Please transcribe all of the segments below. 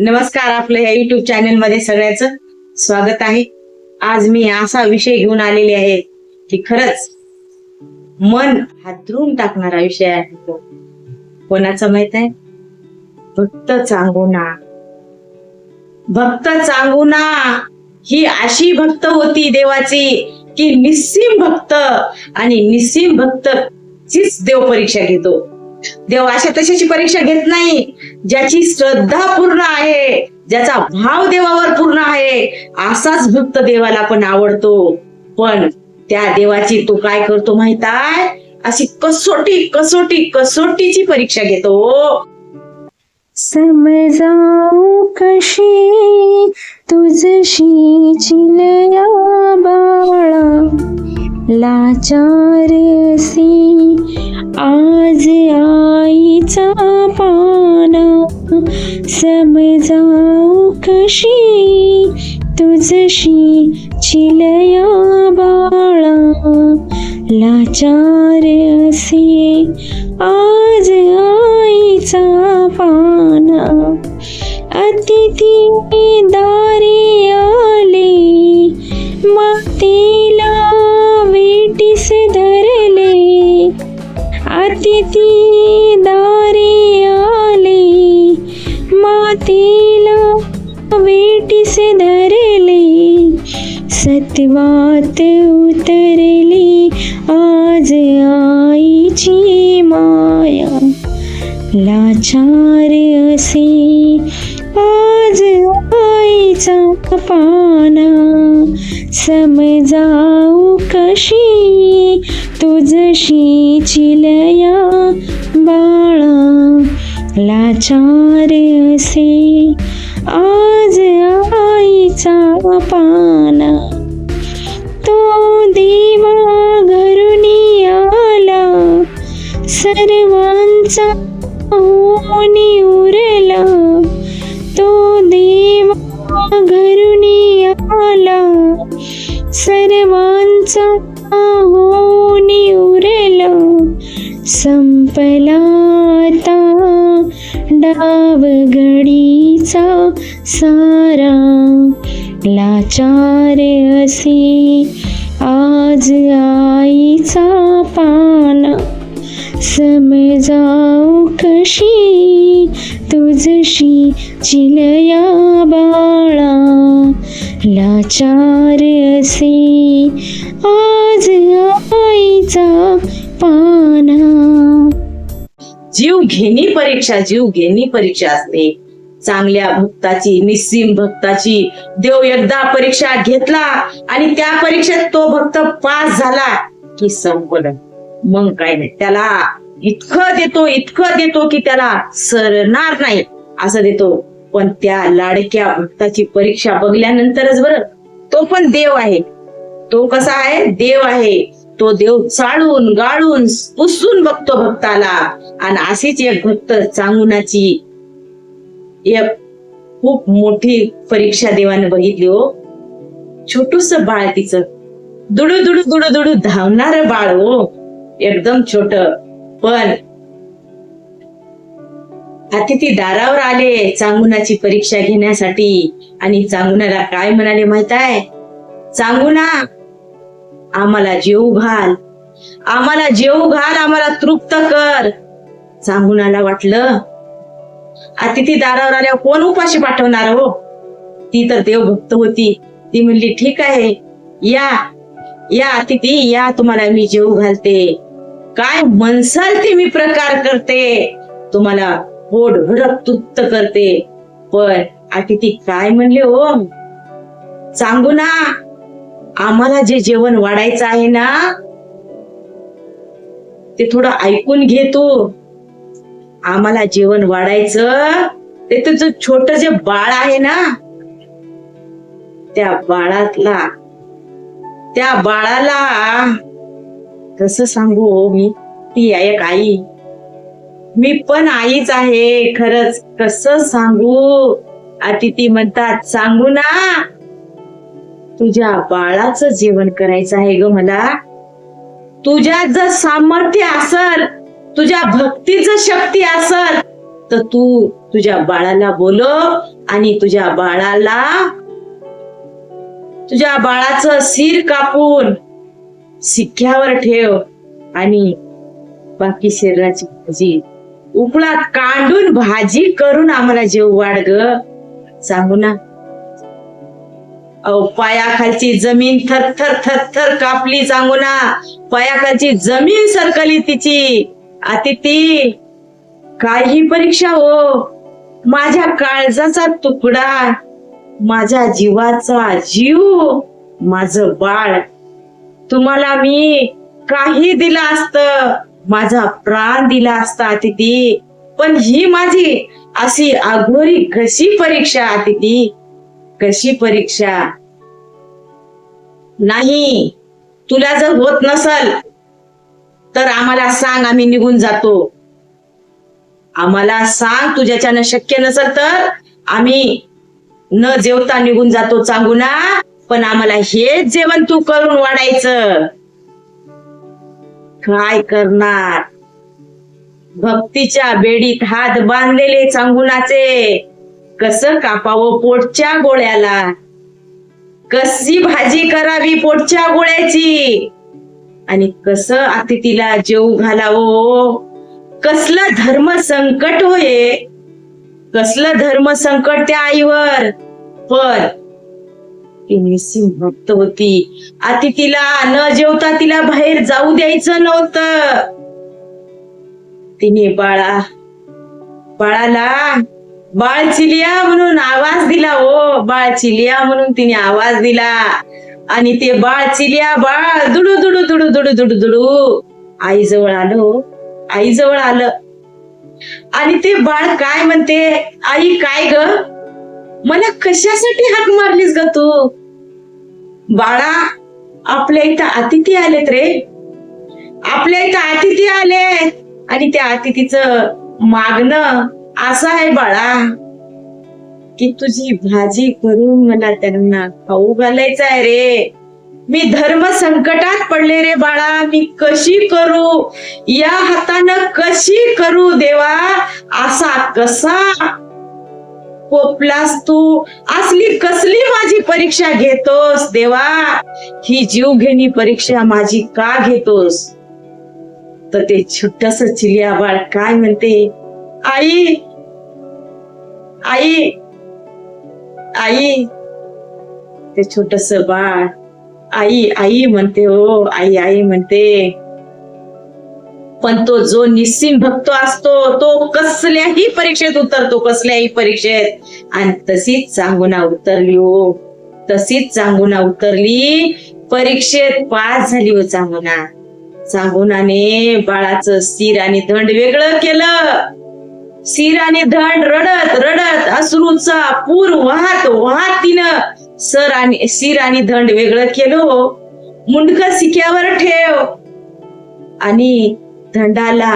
नमस्कार आपलं या युट्यूब चॅनलमध्ये सगळ्याचं स्वागत आहे. आज मी असा विषय घेऊन आलेले आहे की खरंच मन हादरून टाकणारा विषय आहे तो. कोणाचा माहीत आहे? भक्त चांगुना. भक्त चांगुना ही अशी भक्त होती देवाची की निस्सीम भक्त आणि निस्सीम भक्त चीच देव परीक्षा घेतो. देव अशा तशाची परीक्षा घेत नाही. ज्याची श्रद्धा पूर्ण आहे ज्याचा भाव देवावर पूर्ण आहे असाच भक्त देवाला पण आवडतो. पण त्या देवाची तो काय करतो माहीत आहे? अशी कसोटी कसोटी कसोटीची परीक्षा घेतो. समजाऊ कशी तुझशी चिलया बाळा. लाचारसी आज आईचा पाना समजाऊ कशी? तुझशी चिलया बाळा लाचार असे आज आईचा पाना. अतिथी दारी आले मातेला वेटीस धरले. अतिथी दारी आले मातेला वेटीसे धरले सत्वात उतरली आज आईची माया. लाचार असे आज आईचा पाना समजाऊ कशी तुझशी चिलया बाळा लाचार असे. आज आईचा पाना. तो देवा घरुनी आला. सर्वांचा होणी उरला. तो देवा घरुनी आला. सर्वांचा हो होणी उरला संपला आता डाव सारा लाचार असे आज आईचा पाना समजाऊ कशी तुझशी चिलया बाळा लाचार असे आज आईचा पाना. जीव घेणी परीक्षा जीव घेणी परीक्षा असते. चांगल्या भक्ताची निस्सीम भक्ताची देव एकदा परीक्षा घेतला आणि त्या परीक्षेत तो भक्त पास झाला की संपलं. मग काय नाही त्याला इतकं देतो इतकं देतो की त्याला सरणार नाही. असं देतो. पण त्या लाडक्या भक्ताची परीक्षा बघल्यानंतरच बरं तो पण देव आहे. तो कसा आहे? देव आहे. तो देव चाळून गाळून पुसून बघतो भक्ताला. आणि अशीच एक भक्त चांगुनाची एक खूप मोठी परीक्षा देवाने बघितली हो. छोटूस बाळ तिचं. दुडू दुडू दुडू दुडू धावणार बाळ हो. एकदम छोट. पण अतिथी दारावर आले चांगुनाची परीक्षा घेण्यासाठी? आणि चांगुनाला काय म्हणाले माहीत आहे? चांगुना आम्हाला जेऊ घाल. आम्हाला जेऊ घाल आम्हाला तृप्त कर. चांगुनाला वाटलं अतिथी दारावर आल्यावर कोण उपाशी पाठवणार हो? ती तर देवभक्त होती. ती म्हणली ठीक आहे. या या अतिथी या तुम्हाला मी जेऊ घालते. काय मनसाल ते मी प्रकार करते. तुम्हाला पोट भरत तुत्त करते. पण अतिथी काय म्हणले हो? सांगू ना आम्हाला जे जेवण वाढायचं आहे ना ते थोडं ऐकून घे तू. आम्हाला जेवण वाढायचं ते तुझं छोट जे बाळ आहे ना त्या बाळातला त्या बाळाला कसं सांगू हो मी ती एक आई. मी पण आईच आहे खरंच. कसं सांगू? अतिथी म्हणतात सांगू ना तुझ्या बाळाचं जेवण करायचं आहे ग मला. तुझ्या जर सामर्थ्य असल तुझ्या भक्तीच शक्ती असल तर तू तुझ्या बाळाला बोलव आणि तुझ्या बाळाला तुझ्या बाळाचं सिर कापून सिक्क्यावर ठेव आणि बाकी शरीराची भाजी उकळात कांडून भाजी करून आम्हाला जेव वाढ ग. सांगू ना. अहो पायाखालची जमीन थर थर थर थर कापली सांगू ना. पायाखालची जमीन सरकली तिची. अतिथी ती काही परीक्षा हो. माझ्या काळजाचा तुकडा माझ्या जीवाचा जीव माझ बाळ. तुम्हाला मी काही दिलं असतं. माझा प्राण दिला असता अतिथी. पण ही माझी अशी अघोरी कशी परीक्षा अतिथी? कशी परीक्षा? नाही तुला जर होत नसल तर आम्हाला सांग आम्ही निघून जातो. आम्हाला सांग तुझ्याच्यानं शक्य नसल तर आम्ही न जेवता निघून जातो सांगू ना पण आम्हाला हेच जेवण तू करून वाढायचं. काय करणार? भक्तीच्या बेडीत हात बांधलेले चांगुणाचे कसं कापावं पोटच्या गोळ्याला? कशी भाजी करावी पोटच्या गोळ्याची? आणि कसं अतिथीला जेऊ घालावं? कसलं धर्म संकट होये? कसलं धर्म संकट त्या आईवर? पण तिने निस्सिम होती. आती तिला न जेवता तिला बाहेर जाऊ द्यायचं नव्हतं. तिने बाळा बाळाला बाळ चिलिया म्हणून आवाज दिला ओ बाळ चिलिया म्हणून तिने आवाज दिला. आणि ते बाळ चिलिया बाळ दुडू दुडू दुडू दुडू दुडू दुडू. आईजवळ आलो हो, आईजवळ आलं. आणि ते बाळ काय म्हणते? आई काय ग? मला कशासाठी हाक मारलीस ग तू? बाळा आपल्या इथं अतिथी आलेत रे. आपल्या इथं अतिथी आले आणि त्या अतिथीचं मागणं असं आहे बाळा की तुझी भाजी करून मला त्यांना खाऊ घालायचं आहे रे. मी धर्म संकटात पडले रे बाळा मी कशी करू? या हातानं कशी करू देवा? असा कसा कोपलास तू? असली कसली माझी परीक्षा घेतोस देवा? ही जीवघेणी परीक्षा माझी का घेतोस? तर ते छोटस चिलिया बाळ काय म्हणते? आई! आई! आई! ते छोटस बाळ. आई आई म्हणते हो आई आई म्हणते. पण तो जो निस्सिम भक्त असतो तो कसल्याही परीक्षेत उतरतो कसल्याही परीक्षेत. आणि तशीच चांगुना उतरली हो. तशीच चांगुना उतरली. परीक्षेत पास झाली हो चांगुना चांगुनाने बाळाचं सिर आणि दंड वेगळं केलं. सिर आणि दंड रडत रडत अश्रूचा पूर वाहत वाहत तिनं सर आणि सिर आणि दंड वेगळं केलं हो. मुंडक सिक्यावर ठेव. आणि दंडाला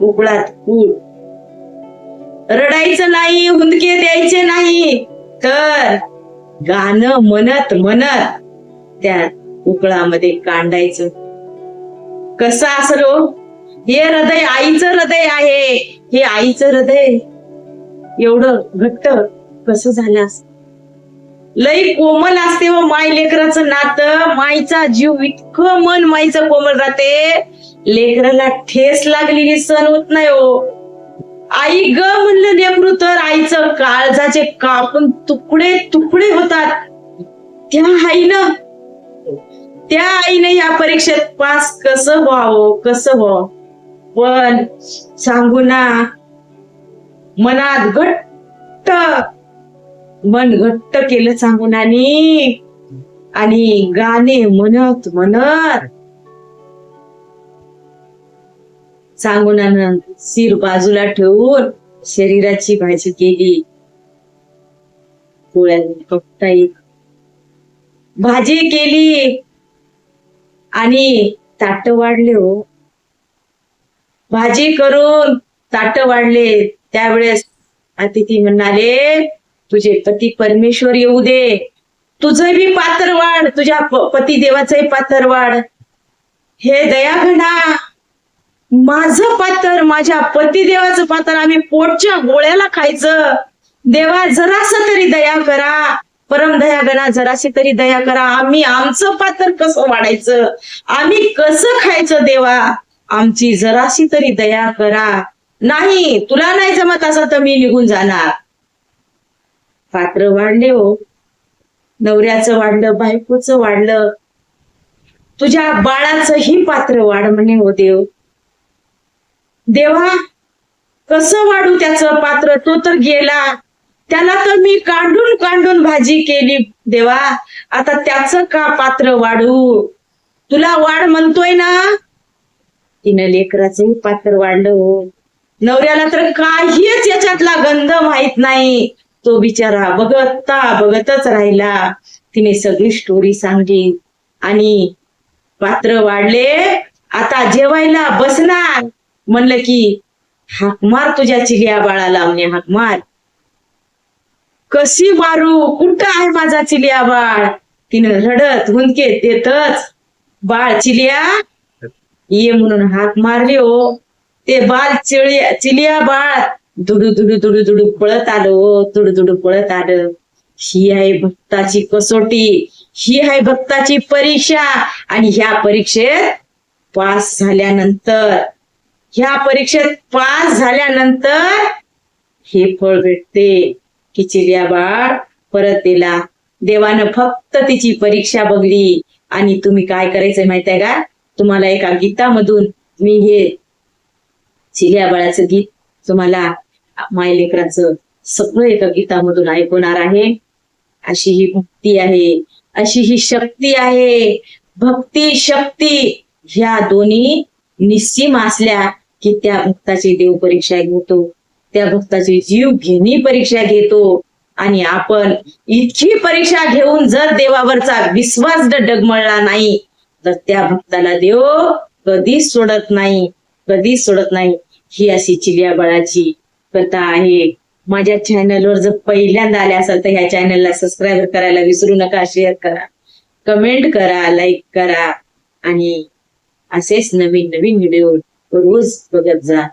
उकळात कूळ रडायचं नाही हुंदके द्यायचे नाही तर गाणं म्हणत म्हणत त्या उकळामध्ये कांडायचं. कसं असलो हे हृदय आईचं हृदय आहे हे आईचं हृदय. एवढं घट्ट कसं झालं असत? लई कोमल असते व माय लेकराचं नातं. माईचा जीव इतकं मन माईचं कोमल राहते. लेकराला ठेस लागलेली सण होत नाही हो. आई ग म्हणलं लेकरू तर आईचं काळजाचे कापून तुकडे तुकडे होतात. त्या आईनं त्या आईने या परीक्षेत पास कसं व्हावं कसं व्हावं? पण सांगू ना मनात घट्ट मन घट्ट केलं सांगून आणि आणि गाणे म्हणत म्हणत सांगून सिर बाजूला ठेवून शरीराची भाजी केली. पोळ्यांनी एक भाजी केली. आणि ताट वाढले हो. भाजी करून ताट वाढले. त्यावेळेस अतिथी म्हणाले तुझे पती परमेश्वर येऊ दे. तुझं बी पात्र वाढ तुझ्या पती देवाचंही पात्र वाढ. हे दया घडा. माझं पातर माझ्या पतिदेवाचं पातर आम्ही पोटच्या गोळ्याला खायचं. देवा जरास तरी दया करा. परम दया गणा जराशी तरी दया करा. आम्ही आमचं पातर कसं वाढायचं? आम्ही कसं खायचं देवा? आमची जराशी तरी दया करा. नाही तुला नाही जमत असं तर मी निघून जाणार. पात्र वाढले हो. नवऱ्याचं वाढलं बायकोचं वाढलं. तुझ्या बाळाचंही पात्र वाढ म्हणे हो देव. देवा कसं वाढू त्याचं पात्र? तो तर गेला. त्याला तर मी काढून काढून भाजी केली. देवा आता त्याचं का पात्र वाढू? तुला वाढ म्हणतोय ना? तिनं लेकराचंही पात्र वाढलं हो. नवऱ्याला तर काहीच याच्यातला गंध माहीत नाही. तो बिचारा बघता बघतच राहिला. तिने सगळी स्टोरी सांगली आणि पात्र वाढले. आता जेवायला बसणार. म्हणलं की हाक मार तुझ्या चिलिया बाळाला म्हणे हाक मार. कशी मारू? कुठं आहे माझा चिलिया बाळ? तिनं रडत हुंदके देतच बाळ चिलिया ये म्हणून हाक मारली हो. ते बाल चिळिया चिलिया बाळ दुडू दुडू दुडू दुडू पळत आलो हो दुडू दुडू पळत आलं. ही आहे भक्ताची कसोटी ही आहे भक्ताची परीक्षा आणि ह्या परीक्षेत पास झाल्यानंतर ह्या परीक्षेत पास झाल्यानंतर हे फळ भेटते. की चिलिया बाळ परत दिला देवानं फक्त तिची परीक्षा बघली. आणि तुम्ही काय करायचंय माहितीये का? तुम्हाला एका गीतामधून मी हे चिलिया बाळाचं गीत तुम्हाला मायलेकराचं सगळं एका गीतामधून ऐकवणार आहे. अशी ही भक्ती आहे. अशी ही शक्ती आहे. भक्ती शक्ती ह्या दोन्ही निश्चिम असल्या की त्या भक्ताची देव परीक्षा घेतो. त्या भक्ताची जीव घेणी परीक्षा घेतो. आणि आपण इतकी परीक्षा घेऊन जर देवावरचा विश्वास डगमळला नाही तर त्या भक्ताला देव कधीच सोडत नाही. कधीच सोडत नाही. ही अशी चिलिया बळाची कथा आहे. माझ्या चॅनलवर जर पहिल्यांदा आले असाल तर ह्या चॅनलला सबस्क्राईब करायला विसरू नका शेअर करा. कमेंट करा लाईक करा. आणि असेच नवीन नवीन व्हिडिओ रोज बघत जा.